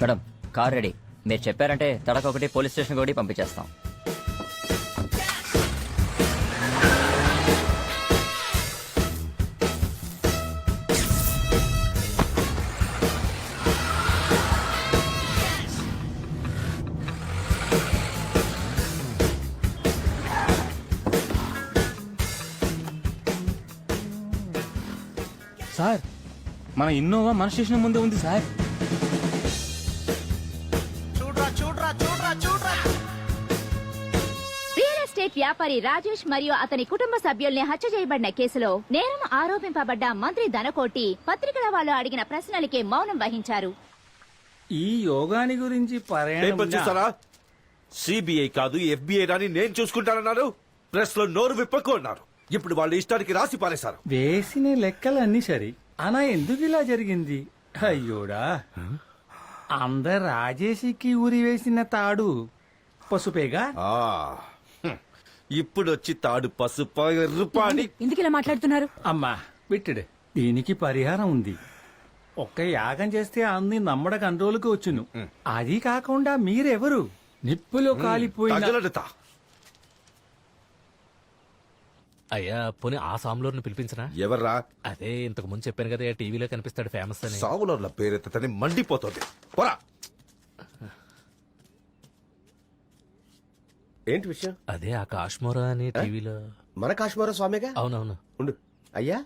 Madam car ready. మీరు చెప్పారంటే తడకొకటి police station కూడా పంపించేస్తాం. సార్ మన ఇన్నోవా మన స్టేషన్ ముందే ఉంది సార్. వ్యాపారి రాజేష్ మరియు అతని కుటుంబ సభ్యుల్ని హత్య చేయబడిన కేసులో నేరం ఆరోపింపబడ్డ మంత్రి ధనకోటి పత్రికల వాళ్ళు అడిగిన ప్రశ్నలకి మౌనం వహించారు. ఈ యోగాని గురించి పేపర్ చూసారా సిబిఐ కాదు ఎఫ్బిఐ రాని నేను చూసుకుంటానన్నారు. ప్రెస్లో నోరు విప్పకు అన్నారు. ఇప్పుడు వాళ్ళ ఇష్టానికి రాసి పారేశారు. వేసిన లెక్కలు అన్ని సరి. అనా ఎందుకు ఇలా జరిగింది? అయ్యోడా. అందరు రాజేషికి ఊరి వేసిన తాడు. పసుపేగా? ఆ. ఇప్పుడు వచ్చి తాడు పసుపు ఎందుకు ఇలా మాట్లాడుతున్నారు? అమ్మా విట్టుడు దీనికి పరిహారం ఉంది. ఒక్క యాగం చేస్తే అన్ని నమ్మడ కంట్రోల్కి వచ్చును. అది కాకుండా మీరెవరు? నిప్పులో కాలిపోయిన తగలడుతా. అయ్యా పోనీ ఆ సాంలోని పిలిపించరా? ఎవర్రా? అదే ఇంతకు ముందు చెప్పాను కదా టీవీలో కనిపిస్తాడు ఫేమస్ అని. సావుల పేరెత్తని మండిపోతుంది. పోరా. ఏంటి విషయం? అదే ఆ కాశ్మోరా అని టీవీలో. మన కాశ్మీర స్వామిగా? అవునవును. ఉండు. అయ్యా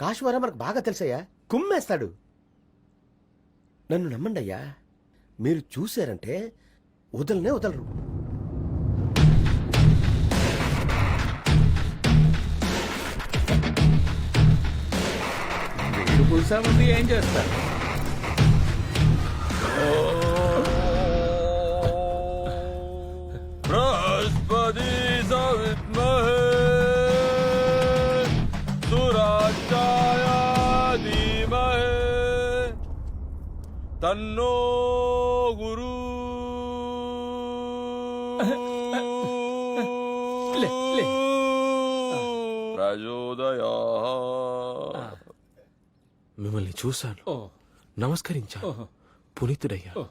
కాశ్మీర మనకు బాగా తెలుసయ్యా. కుమ్మేస్తాడు. నన్ను నమ్మండి అయ్యా మీరు చూశారంటే వదలనే వదలరు. పులుసా ఏం చేస్తారు తన్నో గురు లే, లే. ప్రచోదయా మిమ్మల్ని చూశాను. నమస్కరించాను. పునీతుడయ్యా.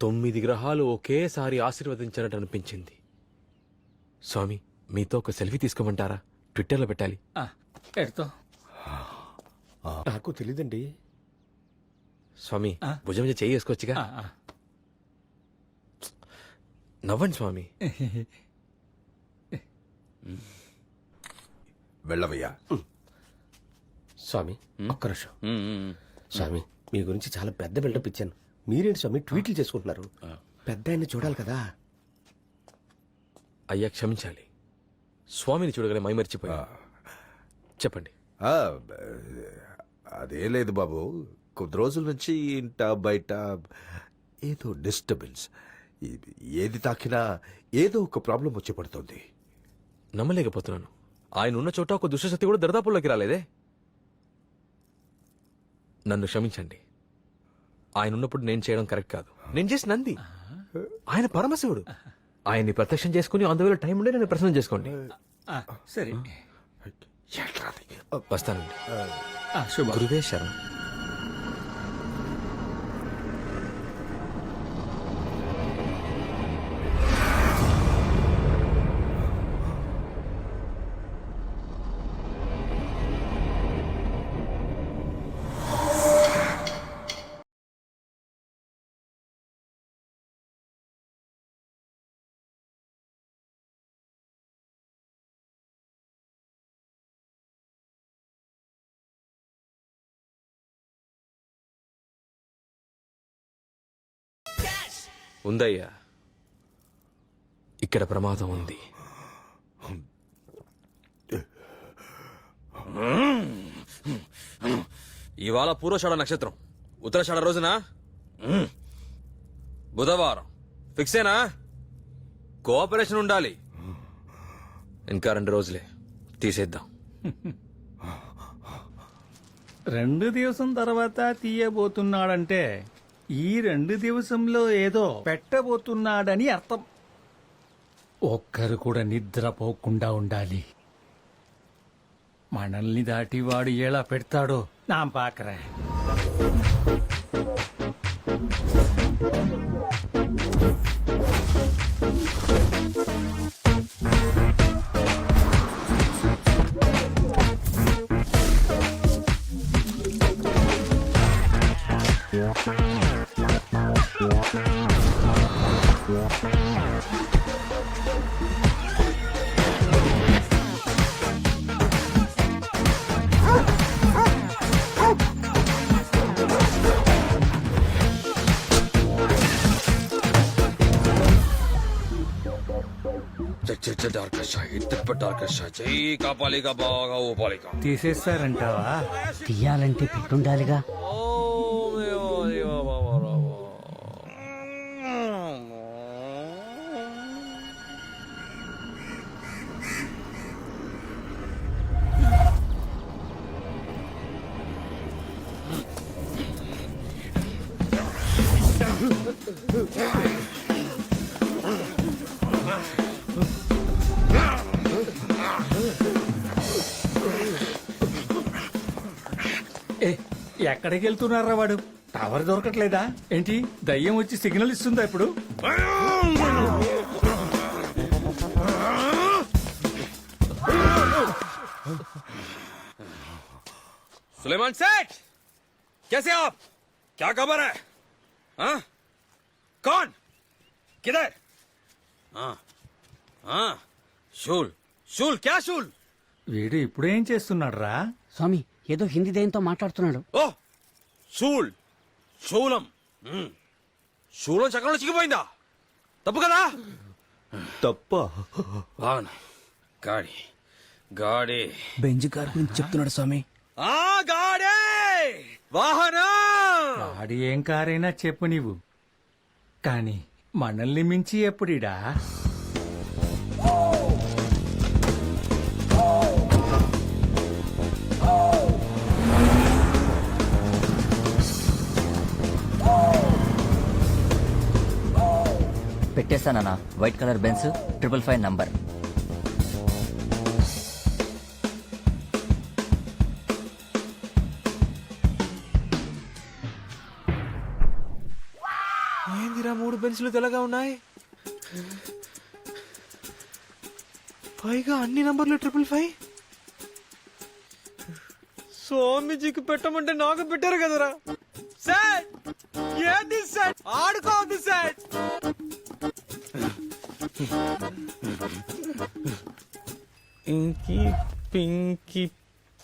తొమ్మిది గ్రహాలు ఒకేసారి ఆశీర్వదించినట్టు అనిపించింది స్వామి మీతో ఒక సెల్ఫీ తీసుకోమంటారా? ట్విట్టర్లో పెట్టాలి. ఎడతో నాకు తెలీదండి. స్వామి ఆ. భుజం మీద చేయి వేసుకోవచ్చుగా. నవ్వండి స్వామి. వెళ్ళవయ్యా. స్వామి ఒక్క నిమిషం. స్వామి మీ గురించి చాలా పెద్ద బిల్డప్ ఇచ్చాను. మీరేంటి స్వామి ట్వీట్లు చేసుకుంటున్నారు? పెద్ద ఆయన్ని చూడాలి కదా. అయ్యా క్షమించాలి. స్వామిని చూడగానే మైమర్చిపోయా చెప్పండి. ఆ, అదే లేదు బాబు. కొద్ది రోజుల నుంచి ఇంట బయట ఏదో డిస్టర్బెన్స్ ఏది తాకినా ఏదో ఒక ప్రాబ్లం వచ్చి పడుతుంది. నమ్మలేకపోతున్నాను. ఆయన ఉన్న చోట ఒక దుష్టశక్తి కూడా దరిదాపుల్లోకి రాలేదే? నన్ను క్షమించండి. ఆయన ఉన్నప్పుడు నేను చేయడం కరెక్ట్ కాదు. నేను చేసిన నంది. ఆయన పరమశివుడు. ఆయన్ని ప్రత్యక్షం చేసుకుని అందువల్ల టైం ఉండే నేను ప్రశ్న చేసుకోండి. ఆ, సరే. వస్తానండి. ఆ, శుభం. గురువే శరణం. ఉందయ్యా. ఇక్కడ ప్రమాదం ఉంది. ఇవాళ పూర్వషాఢ నక్షత్రం. ఉత్తరాషాఢ రోజున? బుధవారం. ఫిక్సేనా? కోఆపరేషన్ ఉండాలి. ఇంకా రెండు రోజులే. తీసేద్దాం. రెండు దివసం తర్వాత తీయబోతున్నాడంటే ఈ రెండు దివసంలో ఏదో పెట్టబోతున్నాడని అర్థం. ఒక్కరు కూడా నిద్రపోకుండా ఉండాలి. మనల్ని దాటి వాడు ఎలా పెడతాడో నా పాకరా తీసేస్తారంటావా? తీయాలంటే పెట్టుండాలిగా. ఏ ఎక్కడికి వెళ్తున్నారా వాడు టవర్ దొరకట్లేదా ఏంటి దయ్యం వచ్చి సిగ్నల్ ఇస్తుందా ఇప్పుడు सुलेमान सेठ कैसे आप क्या खबर है हाँ? कौन किधर हाँ हाँ शूल शूल क्या शूल వీడు ఇప్పుడేం చేస్తున్నాడు రా స్వామి ఏదో హిందీ దయ్యంతో మాట్లాడుతున్నాడు. ఓ షూల్ శూలం మ్మ్. శూలం చక్రంలో చిక్కిపోయిందా? తప్పు కదా? తప్ప. వాహనం గాడి. గాడి. బెంజ్ కార్ గురించి చెప్తున్నాడు స్వామి. ఆ గాడే! వాహనం! వాడి ఏం కారైనా చెప్పు నీవు. కాని మనల్ని మించి ఎప్పుడిడా? పెట్టేస్తానన్నా white colour Benz triple five number. ఏందిరా మూడు పెన్సిల్ తెల్లగా ఉన్నాయి? పైగా అన్ని నంబర్లు ట్రిపుల్ ఫైవ్? స్వామీజీకి పెట్టమంటే నాకు పెట్టారు కదరా. సార్ ఏంది sir? ఆడుకోవద్దు sir. Inky pinky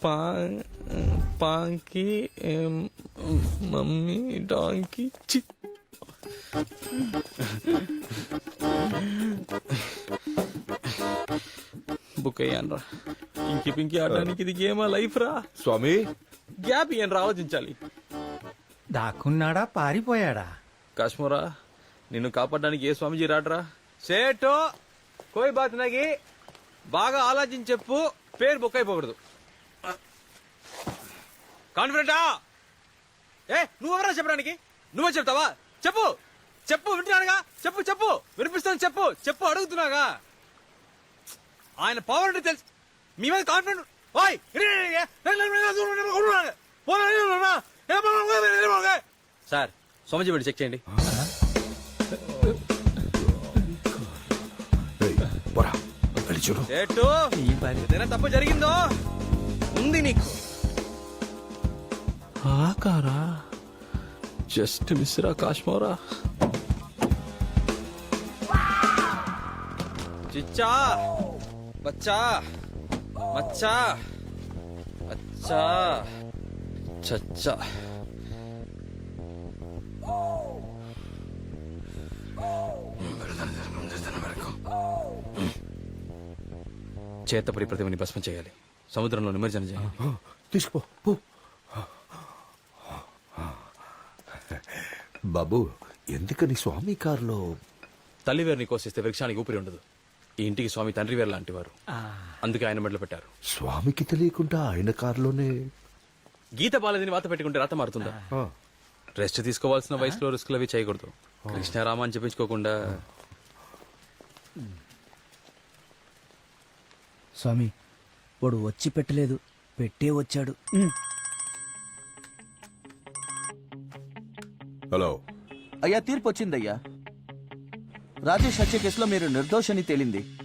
pong ponky mummy donkey చి బుక్ అయ్యాను రా. ఇంకి పింకి ఆడడానికి ఇది గేమా లైఫ్ రా. స్వామి. గ్యాప్ ఇయ్యను రా ఆలోచించాలి. దాక్కున్నాడా పారిపోయాడా? కాశ్మోరా నిన్ను కాపాడడానికి ఏ స్వామిజీ రాడరా? సేటో కోయి బాత్ నగి బాగా ఆలోచించి చెప్పు పేరు బుక్ అయిపోకూడదు కాన్ఫిడెంటా ఏ నువ్వెవరా చెప్పడానికి నువ్వే చెప్తావా చెప్పు చెప్పు వింటున్నానుగా చెప్పు చెప్పు వినిపిస్తాను చెప్పు చెప్పు అడుగుతున్నాగా ఆయన పవర్ అంటే తెలుసు మీ మీద కాన్ఫిడెంట్ ఓయ్ సార్ సోమజీ చెక్ చేయండి చూడు. ఏదైనా తప్పు జరిగిందో ఉంది నీకు. ఆకారా. జస్ట్ మిస్రా కాశ్మోరా. చిచ్చా బచ్చా మచ్చా అచ్చా చచ్చా. చేతపడి ప్రతిమని భస్మం చేయాలి. సముద్రంలో నిమజ్జనం చేయాలి. తీసుకుపో పో. బాబు ఎందుకని స్వామి కారులో తల్లివేరుని కోసిస్తే వృక్షానికి ఊపిరి ఉండదు. ఈ ఇంటికి స్వామి తండ్రి వేరు లాంటి వారు. అందుకే ఆయన మెడలు పెట్టారు. స్వామికి తెలియకుండా ఆయన కారులోనే గీత బాలేదని వాత పెట్టుకుంటే రాత మారుతుందా? రెస్ట్ తీసుకోవాల్సిన వయసులో రిస్కులు అవి చేయకూడదు. కృష్ణారామ అని చెప్పించుకోకుండా. స్వామి వాడు వచ్చి పెట్టలేదు. పెట్టే వచ్చాడు. హలో. అయ్యా తీర్పు వచ్చిందయ్యా. రాజేష్ హత్య కేసులో మీరు నిర్దోషని తేలింది.